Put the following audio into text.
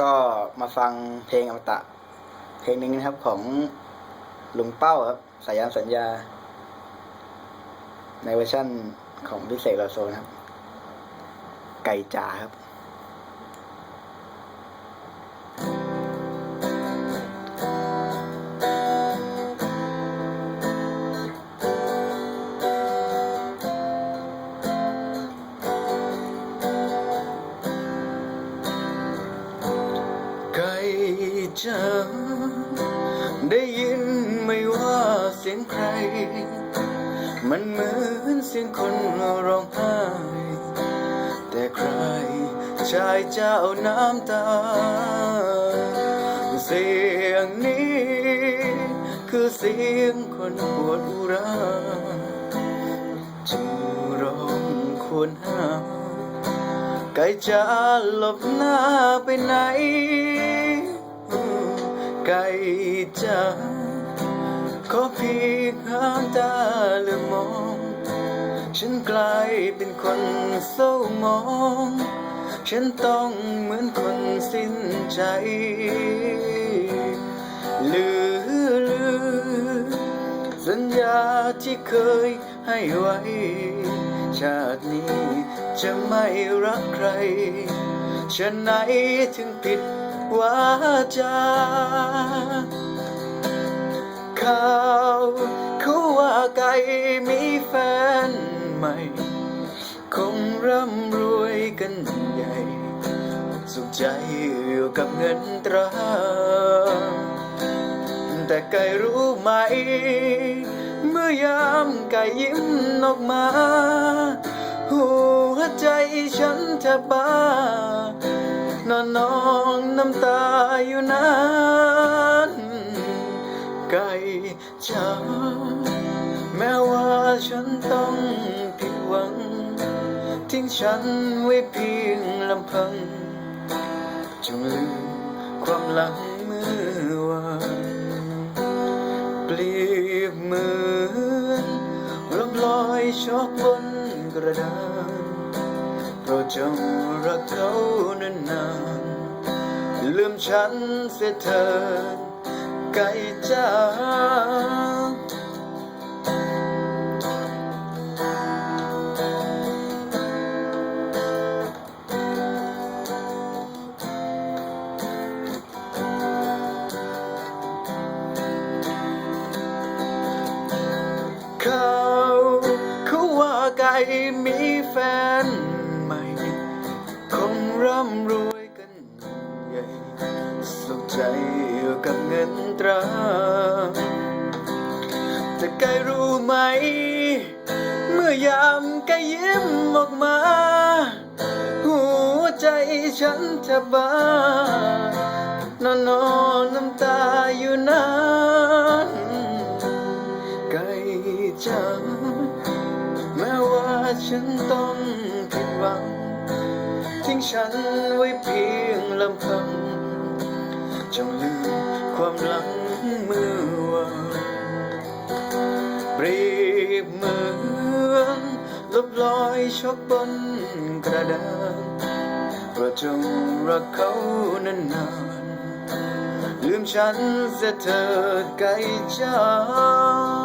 ก็มาฟังเพลงอมตะ เพลงหนึ่งนะครับของลุงเป้าครับสายามสัญญา ในเวอร์ชั่นของพิเศษลาโซนะครับ ไก่จ๋าครับ จได้ยินไม่ว่าเสียงใคร มันเหมือนเสียงคนร้องไห้ แต่ใครชายเจ้าน้ำตา เสียงนี้ คือเสียงคนปวดอุราจึงร้องควรห้ามไก่จะหลบหน้าไปไหน ไก่จะขอเพียงห้ามตาเหลือมอง ฉันกลายเป็นคนเศร้ามอง ฉันต้องเหมือนคนสิ้นใจเหลือลือ สัญญาที่เคยให้ไว้ ชาตินี้จะไม่รักใครฉันไหนถึงผิด วาจาข่าวเขาว่าไก่มีแฟนใหม่ คงร่ำรวยกันใหญ่ สุขใจอยู่กับเงินตรา แต่ไก่รู้ไหม เมื่อยามไก่ยิ้มออกมา หัวใจฉันแทบบ้านอน น้ำตาอยู่นานไก่จ๋าแม้ว่าฉันต้องผิดหวัง ทิ้งฉันไว้เพียงลำพัง จงลืมความหลังเมื่อวานเปรียบเหมือนลมลอยชอกบนกระดานโปรดจงรักเขานาน ฉันเสียเถิดไก่จ้าเขาเขาว่าไก่มีแฟนใหม่ คงร่ำรวย งินตรา แต่ไก่รู้ไหม เมื่อยามไก่ยิ้มออกมา หัวใจฉันแทบบ้านอนนอนน้ำตาอยู่นานไก่จังแม้ว่าฉันต้องผิดหวัง ทิ้งฉันไว้เพียงลำพัง จงลืมความหลังเมื่อวานเปรียบเหมือนลบลอยชกบนกระดานโปรดจงรักเขานานๆลืมฉันเสียเถิดไกลจ้า